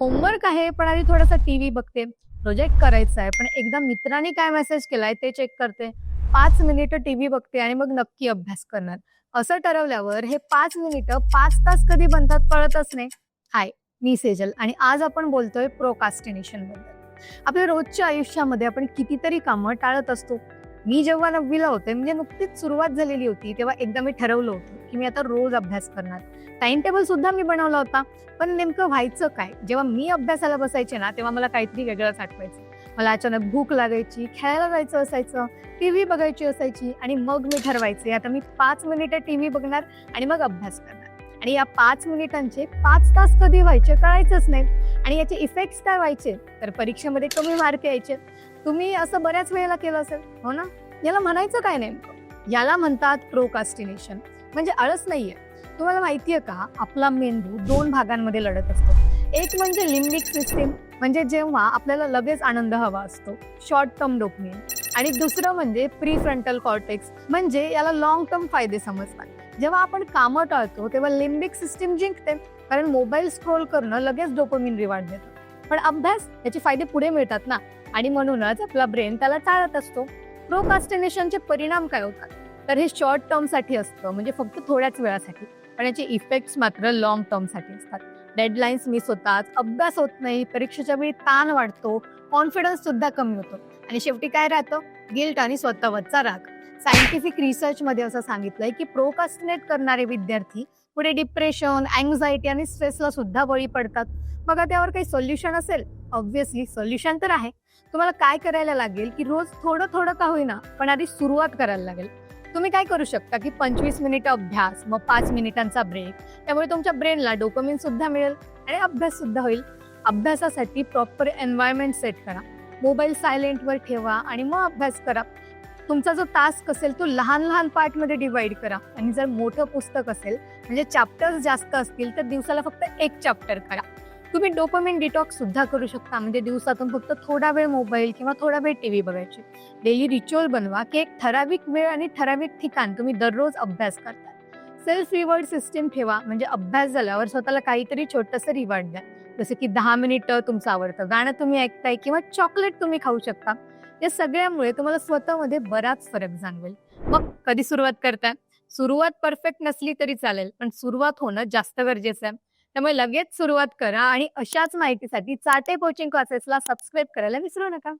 Homework आहे पण आधी थोडासा टीव्ही बघते प्रोजेक्ट करायचा आहे. पण एकदा मित्रांनी काय मेसेज केलाय ते चेक करते. पाच मिनिटं टीव्ही बघते आणि मग नक्की अभ्यास करणार. असं ठरवल्यावर हे पाच मिनिटं पाच तास कधी बनतात कळतच नाही. हाय मी सेजल आणि आज आपण बोलतोय प्रोकास्टिनेशनबद्दल. आपल्या रोजच्या आयुष्यामध्ये आपण कितीतरी कामं टाळत असतो. मी जेव्हा नववीला होते म्हणजे नुकतीच सुरुवात झालेली होती तेव्हा एकदा मी ठरवलं होतं की मी आता रोज अभ्यास करणार. टाइम टेबल सुद्धा मी बनवला होता पण नेमकं व्हायचं काय? जेव्हा मी अभ्यासाला बसायचे ना तेव्हा मला काहीतरी वेगळंच आठवायचं. मला अचानक भूक लागायची खेळायला जायचं असायचं टी व्ही बघायची असायची आणि मग मी ठरवायचे आता मी पाच मिनिटं टी व्ही बघणार आणि मग अभ्यास करणार. आणि या पाच मिनिटांचे पाच तास कधी व्हायचे कळायचंच नाही. आणि याचे इफेक्ट्स काय व्हायचे? तर परीक्षेमध्ये कमी मार्क यायचे. तुम्ही असं बऱ्याच वेळेला केलं असेल हो ना? याला म्हणायचं काय नेमकं? याला म्हणतात प्रोकास्टिनेशन म्हणजे आळस नाहीये. तुम्हाला माहिती आहे का? आपला मेंदू दोन भागांमध्ये लढत असतो. एक म्हणजे लिम्बिक सिस्टीम म्हणजे जेव्हा आपल्याला लगेच आनंद हवा असतो शॉर्ट टर्म डोपमिन आणि दुसरं म्हणजे प्री फ्रंटल कॉर्टेक्स म्हणजे याला लॉंग टर्म फायदे समजतात. जेव्हा आपण कामं टाळतो तेव्हा लिम्बिक सिस्टीम जिंकते. कारण मोबाईल स्क्रोल करणं लगेच डोपोमिन रिवार्ड देतं. पण अभ्यास याचे फायदे पुढे मिळतात ना? आणि म्हणूनच आपला ब्रेन त्याला टाळत असतो. प्रोकास्टिनेशनचे परिणाम काय होतात? तर हे शॉर्ट टर्मसाठी असतं म्हणजे फक्त थोड्याच वेळासाठी. पण याचे इफेक्ट्स मात्र लॉंग टर्मसाठी असतात. डेडलाईन्स मिस होतात अभ्यास होत नाही परीक्षेच्या वेळी ताण वाढतो कॉन्फिडन्स सुद्धा कमी होतो. आणि शेवटी काय राहतं? गिल्ट आणि स्वतःवरचा राग. सायंटिफिक रिसर्चमध्ये असं सांगितलंय की प्रोकास्टिनेट करणारे विद्यार्थी पुढे डिप्रेशन अँझायटी आणि स्ट्रेसला सुद्धा बळी पडतात. बघा त्यावर काही सोल्युशन असेल? ऑब्व्हियसली सोल्युशन तर आहे. तुम्हाला काय करायला लागेल की रोज थोडं थोडं का होईना पण आधी सुरुवात करायला लागेल. तुम्ही काय करू शकता की पंचवीस मिनिटं अभ्यास मग पाच मिनिटांचा ब्रेक त्यामुळे तुमच्या ब्रेनला डोपमिन सुद्धा मिळेल आणि अभ्यास सुद्धा होईल. अभ्यासासाठी प्रॉपर एन्व्हायरमेंट सेट करा. मोबाईल सायलेंटवर ठेवा आणि मग अभ्यास करा. तुमचा जो टास्क असेल तो लहान लहान पार्टमध्ये डिवाइड करा. आणि जर मोठं पुस्तक असेल म्हणजे चॅप्टर्स जास्त असतील तर दिवसाला फक्त एक चॅप्टर करा. तुम्ही डोपमिन डिटॉक्स सुद्धा करू शकता. म्हणजे दिवसातून फक्त थोडा वेळ मोबाईल किंवा थोडा वेळ टी व्ही बघायची. डेली रिच्युअल बनवा की एक ठराविक वेळ आणि ठराविक ठिकाण तुम्ही दररोज अभ्यास करता. सेल्फ रिवॉर्ड सिस्टीम ठेवा. म्हणजे अभ्यास झाल्यावर स्वतःला काहीतरी छोटंसं रिवॉर्ड द्या. जसं की दहा मिनिटं तुमचं आवडतं. गाणं तुम्ही ऐकताय किंवा चॉकलेट तुम्ही खाऊ शकता. या सगळ्यामुळे तुम्हाला स्वतःमध्ये बराच फरक जाणवेल. मग कधी सुरुवात करताय सुरुवात परफेक्ट नसली तरी चालेल पण सुरुवात होणं जास्त गरजेचं आहे. त्यामुळे लगेच सुरुवात करा आणि अशाच माहितीसाठी चाटे कोचिंग क्लासेसला सबस्क्राईब करायला विसरू नका.